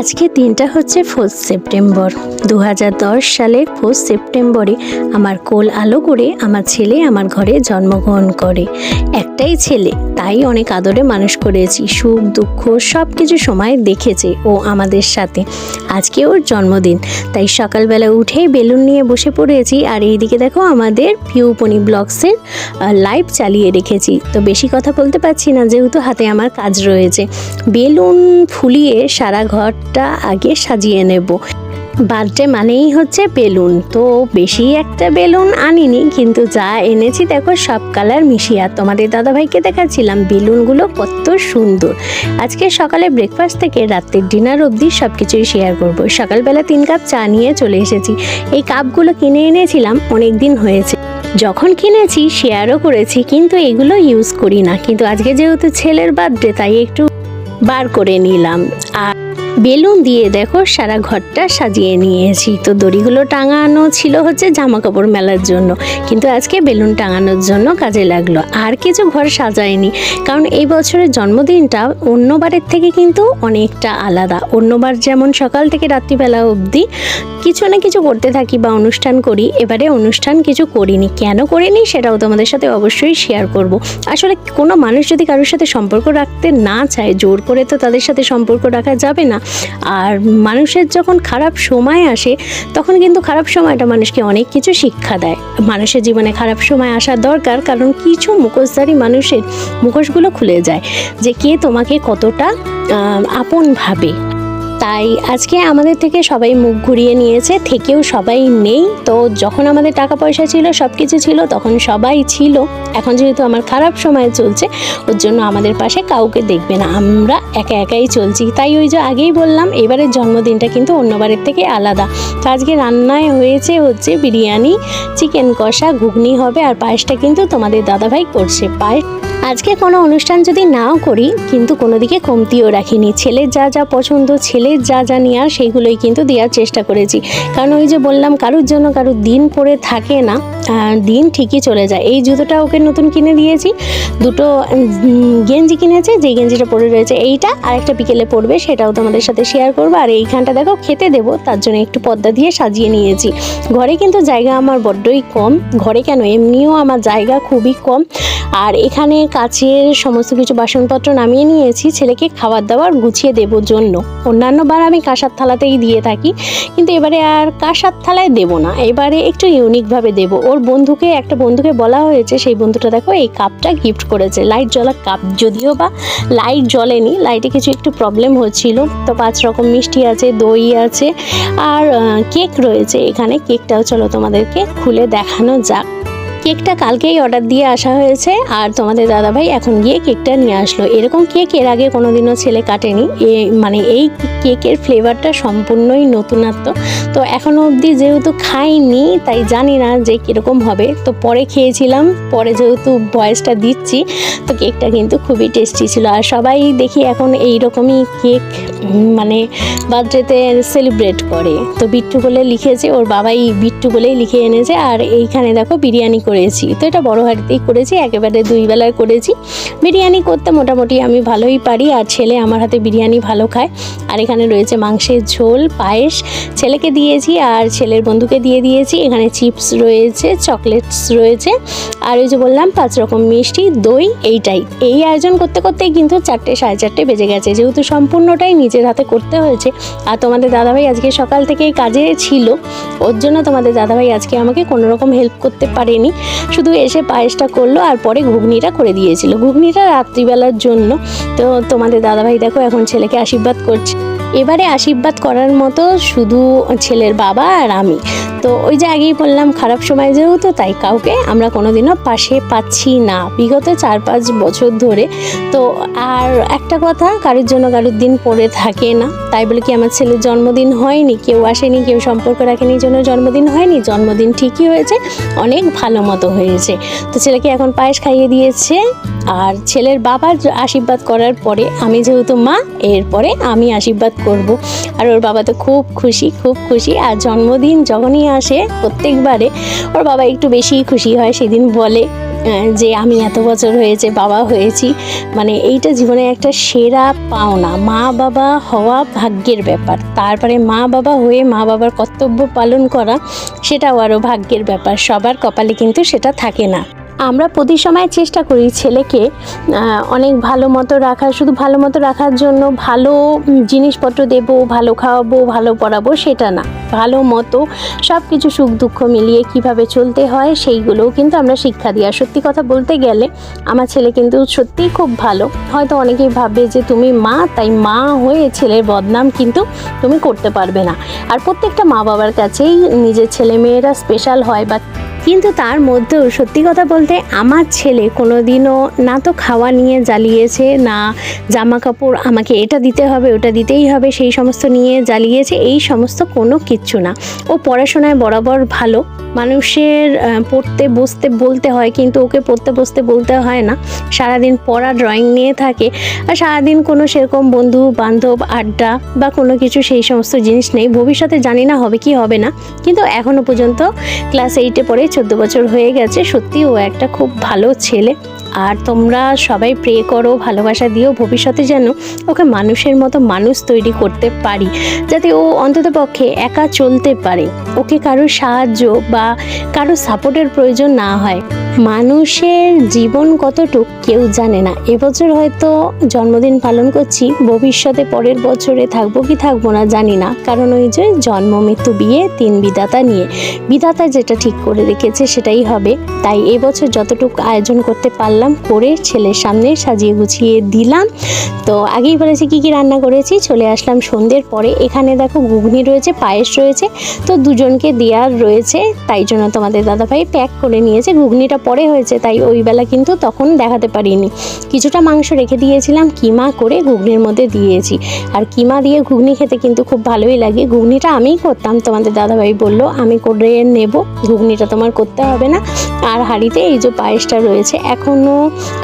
আজকে দিনটা হচ্ছে ফোর্থ সেপ্টেম্বর দু সালের ফোর্থ সেপ্টেম্বরে আমার কোল আলো করে আমার ছেলে আমার ঘরে জন্মগ্রহণ করে। একটাই ছেলে, তাই অনেক আদরে মানুষ করেছি, সুখ, দুঃখ সব কিছু সময় দেখেছে ও আমাদের সাথে। আজকে ওর জন্মদিন, তাই সকালবেলা উঠেই বেলুন নিয়ে বসে পড়েছি আর এইদিকে দেখো আমাদের পিউপনি ব্লগসের লাইভ চালিয়ে রেখেছি। তো বেশি কথা বলতে পারছি না, যেহেতু হাতে আমার কাজ রয়েছে। বেলুন ফুলিয়ে সারা ঘরটা আগে সাজিয়ে নেব। বার্থডে মানেই হচ্ছে বেলুন। তো বেশি একটা বেলুন আনিনি, কিন্তু যা এনেছি দেখো সব কালার মিশিয়ে। আর তোমাদের দাদাভাইকে দেখাচ্ছিলাম, বেলুনগুলো কত সুন্দর। আজকে সকালে ব্রেকফাস্ট থেকে রাত্রের ডিনার অবধি সব কিছুই শেয়ার করব। সকালবেলা তিন কাপ চা নিয়ে চলে এসেছি। এই কাপগুলো কিনে এনেছিলাম অনেক দিন হয়েছে। যখন কিনেছি শেয়ারও করেছি, কিন্তু এগুলো ইউজ করি না। কিন্তু আজকে যেহেতু ছেলের বার্থডে তাই একটু বার করে নিলাম। আর বেলুন দিয়ে দেখো সারা ঘরটা সাজিয়ে নিয়েছি। তো দড়িগুলো টাঙানো ছিল হচ্ছে জামা কাপড় মেলার জন্য। কিন্তু আজকে বেলুন টাঙানোর জন্য কাজে লাগল। আর কিছু ঘর সাজায়নি। কারণ এই বছরের জন্মদিনটা অন্যবারের থেকে কিন্তু অনেকটা আলাদা। অন্যবার যেমন সকাল থেকে রাত্রিবেলা অবধি কিছু না কিছু করতে থাকি বা অনুষ্ঠান করি, এবারে অনুষ্ঠান কিছু করিনি। কেন করিনি সেটাও তোমাদের সাথে অবশ্যই শেয়ার করব। আসলে কোনো মানুষ যদি কারোর সাথে সম্পর্ক রাখতে না চায়, জোর করে তো তাদের সাথে সম্পর্ক রাখা যাবে না। আর মানুষের যখন খারাপ সময় আসে, তখন কিন্তু খারাপ সময়টা মানুষকে অনেক কিছু শিক্ষা দেয়। মানুষের জীবনে খারাপ সময় আসা দরকার, কারণ কিছু মুখোশধারী মানুষের মুখোশগুলো খুলে যায় যে কে তোমাকে কতটা আপন ভাবে। তাই আজকে আমাদের থেকে সবাই মুখ ঘুরিয়ে নিয়েছে, থেকেও সবাই নেই। তো যখন আমাদের টাকা পয়সা ছিল সব কিছু ছিল, তখন সবাই ছিল। এখন যেহেতু আমার খারাপ সময় চলছে, ওর জন্য আমাদের পাশে কাউকে দেখবে না। আমরা একা একাই চলছি। তাই ওই যে আগেই বললাম, এবারের জন্মদিনটা কিন্তু অন্যবারের থেকে আলাদা। তো আজকে রান্নায় হয়েছে হচ্ছে বিরিয়ানি, চিকেন কষা, ঘুগনি হবে, আর পায়েসটা কিন্তু তোমাদের দাদাভাই করছে। পায়েস আজকে কোনো অনুষ্ঠান যদি নাও করি, কিন্তু কোনো দিকে কমতিও রাখিনি। ছেলের যা যা পছন্দ, ছেলের যা যা নেওয়ার, সেইগুলোই কিন্তু দেওয়ার চেষ্টা করেছি। কারণ ওই যে বললাম, কারোর জন্য কারোর দিন পরে থাকে না দিন ঠিকই চলে যায়। এই জুতোটা ওকে নতুন কিনে দিয়েছি। দুটো গেঞ্জি কিনেছে যে গেঞ্জিটা পরে রয়েছে এইটা, আর একটা বিকেলে পড়বে সেটাও তোমাদের সাথে শেয়ার করব। আর এইখানটা দেখো, খেতে দেবো, তার জন্য একটু পর্দা দিয়ে সাজিয়ে নিয়েছি। ঘরে কিন্তু জায়গা আমার বড্ডই কম। ঘরে কেন? এমনিও আমার জায়গা খুবই কম। আর এখানে কাচের সমস্ত কিছু বাসনপত্র নামিয়ে নিয়েছি, ছেলেকে খাবার দাবার গুছিয়ে দেবো জন্য। অন্যান্য বার আমি কাঁসার থালাতেই দিয়ে থাকি, কিন্তু এবারে আর কাঁসার থালায় দেবো না। এবারে একটু ইউনিকভাবে দেবো। ওর বন্ধুকে, একটা বন্ধুকে বলা হয়েছে, সেই বন্ধুটা দেখো এই কাপটা গিফট করেছে। লাইট জ্বলা কাপ যদিও বা লাইট জ্বলেনি লাইটে কিছু একটু প্রবলেম হচ্ছিল। তো পাঁচ রকম মিষ্টি আছে, দই আছে, আর কেক রয়েছে। এখানে কেকটাও চলো তোমাদেরকে খুলে দেখানো যাক। কেকটা কালকেই অর্ডার দিয়ে আসা হয়েছে আর তোমাদের দাদাভাই এখন গিয়ে কেকটা নিয়ে আসলো। এরকম কেক এর আগে কোনোদিনও ছেলে কাটেনি। মানে এই কেকের ফ্লেভারটা সম্পূর্ণই নতুনত্ব। তো এখনও অবধি যেহেতু খাইনি, তাই জানি না যে কীরকম হবে। তো পরে খেয়েছিলাম, পরে যেহেতু ভয়েসটা দিচ্ছি, তো কেকটা কিন্তু খুবই টেস্টি ছিল। আর সবাই দেখি এখন এই রকমই কেক মানে বার্থডেতে সেলিব্রেট করে। তো বিট্টু বলে লিখেছে, ওর বাবাই বিট্টু বলেই লিখে এনেছে। আর এইখানে দেখো বিরিয়ানি করেছি। তো এটা বড় হাড়িতেই করেছি, একেবারে দুই বেলায় করেছি। বিরিয়ানি করতে মোটামুটি আমি ভালোই পারি, আর ছেলে আমার হাতে বিরিয়ানি ভালো খায়। আর এখানে রয়েছে মাংসের ঝোল, পায়েস, ছেলেকে দিয়েছি আর ছেলের বন্ধুকে দিয়ে দিয়েছি। এখানে চিপস রয়েছে, চকলেটস রয়েছে, আর ওই যে বললাম, পাঁচ রকম মিষ্টি, দই, এইটাই। এই আয়োজন করতে করতেই কিন্তু চারটে সাড়ে চারটে বেজে গেছে। যেহেতু সম্পূর্ণটাই নিজের হাতে করতে হয়েছে, আর তোমাদের দাদাভাই আজকে সকাল থেকেই কাজে ছিল, ওর জন্য তোমাদের দাদাভাই আজকে আমাকে কোনো রকম হেল্প করতে পারেনি। শুধু এসে পায়েসটা করল আর পরে ঘুগনিটা করে দিয়েছিল। ঘুগনিটা রাত্রিবেলার জন্য। তো তোমাদের দাদাভাই দেখো এখন ছেলেকে আশীর্বাদ করছে। এবারে আশীর্বাদ করার মতো শুধু ছেলের বাবা আর আমি। তো ওই যে আগেই বললাম, খারাপ সময় যেহেতু, তাই কাউকে আমরা কোনোদিনও পাশে পাচ্ছি না। বিগত চার পাঁচ বছর ধরে, তো আর একটা কথা, কারোর জন্য কারোর দিন পড়ে থাকে না। তাই বলে কি, আমার ছেলের জন্মদিন হয়নি, কেউ আসেনি, কেউ সম্পর্ক রাখেনি জন্য জন্মদিন হয়নি, জন্মদিন ঠিকই হয়েছে, অনেক ভালো মতো হয়েছে। তো ছেলেকে এখন পায়েস খাইয়ে দিয়েছে, আর ছেলের বাবার আশীর্বাদ করার পরে আমি যেহেতু মা, এরপরে আমি আশীর্বাদ করব। আর ওর বাবা তো খুব খুশি খুব খুশি। আর জন্মদিন যখনই আসে প্রত্যেকবারে, ওর বাবা একটু বেশিই খুশি হয়, সেদিন বলে যে আমি এত বছর হয়েছে, বাবা হয়েছি। মানে এইটা জীবনে একটা সেরা পাওনা। মা বাবা হওয়া ভাগ্যের ব্যাপার। তারপরে মা বাবা হয়ে মা বাবার কর্তব্য পালন করা, সেটাও আরও ভাগ্যের ব্যাপার। সবার কপালে কিন্তু সেটা থাকে না। আমরা প্রতি সময় চেষ্টা করি ছেলেকে অনেক ভালো মতো রাখার শুধু ভালো মতো রাখার জন্য ভালো জিনিসপত্র দেব, ভালো খাওয়াবো, ভালো পড়াবো সেটা না। ভালো মতো সব কিছু সুখ দুঃখ মিলিয়ে কীভাবে চলতে হয় সেইগুলোও কিন্তু আমরা শিক্ষা দিই। আর সত্যি কথা বলতে গেলে আমার ছেলে কিন্তু সত্যিই খুব ভালো। হয়তো অনেকেই ভাববে যে তুমি মা, তাই মা হয়ে ছেলের বদনাম কিন্তু তুমি করতে পারবে না। আর প্রত্যেকটা মা বাবার কাছেই নিজের ছেলে মেয়েরা স্পেশাল হয় বা কিন্তু তার মধ্যেও সত্যি কথা বলতে আমার ছেলে কোনো দিনও না তো খাওয়া নিয়ে জ্বালিয়েছে, না জামা কাপড় আমাকে এটা দিতে হবে, ওটা দিতেই হবে, সেই সমস্ত নিয়ে জ্বালিয়েছে, এই সমস্ত কোনো কিচ্ছু না। ও পড়াশোনায় বরাবর ভালো, মানুষের পড়তে বসতে বলতে হয়, কিন্তু ওকে পড়তে বসতে বলতে হয় না। সারাদিন পড়া ড্রয়িং নিয়ে থাকে, আর সারাদিন কোনো সেরকম বন্ধু, বান্ধব, আড্ডা বা কোনো কিছু সেই সমস্ত জিনিস নেই। ভবিষ্যতে জানি না হবে কি হবে না, কিন্তু এখনও পর্যন্ত ক্লাস এইটে পড়ে চোদ্দ বছর হয়ে গেছে, সত্যি ও একটা খুব ভালো ছেলে। আর তোমরা সবাই প্রে করো, ভালোবাসা দিও, ভবিষ্যতে যেন ওকে মানুষের মতো মানুষ তৈরি করতে পারি, যাতে ও অন্তত পক্ষে একা চলতে পারে। ওকে কারোর সাহায্য বা কারোর সাপোর্টের প্রয়োজন না হয়। মানুষের জীবন কতটুক কেউ জানে না। এবছর হয়তো জন্মদিন পালন করছি, ভবিষ্যতে পরের বছরে থাকব কি থাকব না জানি না। কারণ ওই যে জন্ম, মৃত্যু, বিয়ে, তিন বিধাতা নিয়ে। বিধাতা যেটা ঠিক করে রেখেছে সেটাই হবে। তাই এবছর যতটুকু আয়োজন করতে পারলাম, করে ছেলের সামনে সাজিয়ে গুছিয়ে দিলাম। তো আগেই বলেছি, কি কি রান্না করেছি? চলে আসলাম সন্ধ্যের পরে। এখানে দেখো ঘুগনি রয়েছে, পায়েস রয়েছে। তো দুজনকে দেওয়ার রয়েছে। তাই জন্য তোমাদের দাদাভাই প্যাক করে নিয়েছে। ঘুগনিটা পরে হয়েছে, তাই ওই বেলা কিন্তু তখন দেখাতে পারিনি। কিছুটা মাংস রেখে দিয়েছিলাম, কিমা করে ঘুগনির মধ্যে দিয়েছি। আর কিমা দিয়ে ঘুগনি খেতে কিন্তু খুব ভালোই লাগে। ঘুগনিটা আমিই করতাম, তোমাদের দাদাভাই বলল, আমি করে নেব, ঘুগনিটা তোমার করতে হবে না। আর হাঁড়িতে এই যে পায়েসটা রয়েছে এখনও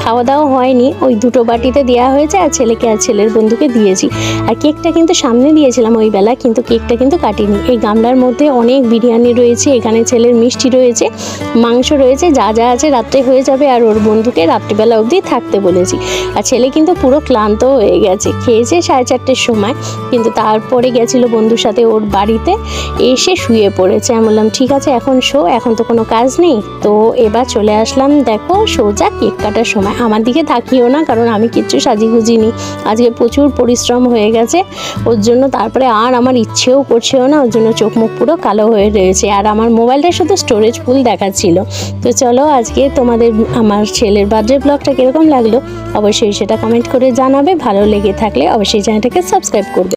খাওয়া দাওয়া হয়নি। ওই দুটো বাটিতে দেওয়া হয়েছে, আর ছেলেকে আর ছেলের বন্ধুকে দিয়েছি। আর কেকটা কিন্তু সামনে দিয়েছিলাম ওই বেলা, কিন্তু কেকটা কিন্তু কাটিনি। এই গামলার মধ্যে অনেক বিরিয়ানি রয়েছে, এখানে ছেলের মিষ্টি রয়েছে, মাংস রয়েছে, যা যা আছে, রাত্রে হয়ে যাবে আর ওর বন্ধুকে রাত্রিবেলা অবধি থাকতে বলেছি। আর ছেলে কিন্তু পুরো ক্লান্ত হয়ে গেছে। খেয়েছে সাড়ে চারটের সময়, কিন্তু তারপরে গেছিল বন্ধুর সাথে ওর বাড়িতে, এসে শুয়ে পড়েছে। আমি বললাম, ঠিক আছে, এখন শো, এখন তো কোনো কাজ নেই। তো এবার চলে আসলাম, দেখো, সোজা কেক কাটার সময়। আমার দিকে তাকিও না, কারণ আমি কিচ্ছু সাজিগুজিনি। আজকে প্রচুর পরিশ্রম হয়ে গেছে। ওর জন্য তারপরে আর আমার ইচ্ছেও করছেও না, ওর জন্য চোখ মুখ পুরো কালো হয়ে রয়েছে। আর আমার মোবাইলটা শুধু স্টোরেজ ফুল দেখাচ্ছিল। তো চলো আজকে তোমাদের, আমার ছেলের বার্থডে ব্লগটা কীরকম লাগল, অবশ্যই সেটা কমেন্ট করে জানাবে, ভালো লেগে থাকলে অবশ্যই চ্যানেলটাকে সাবস্ক্রাইব করবে।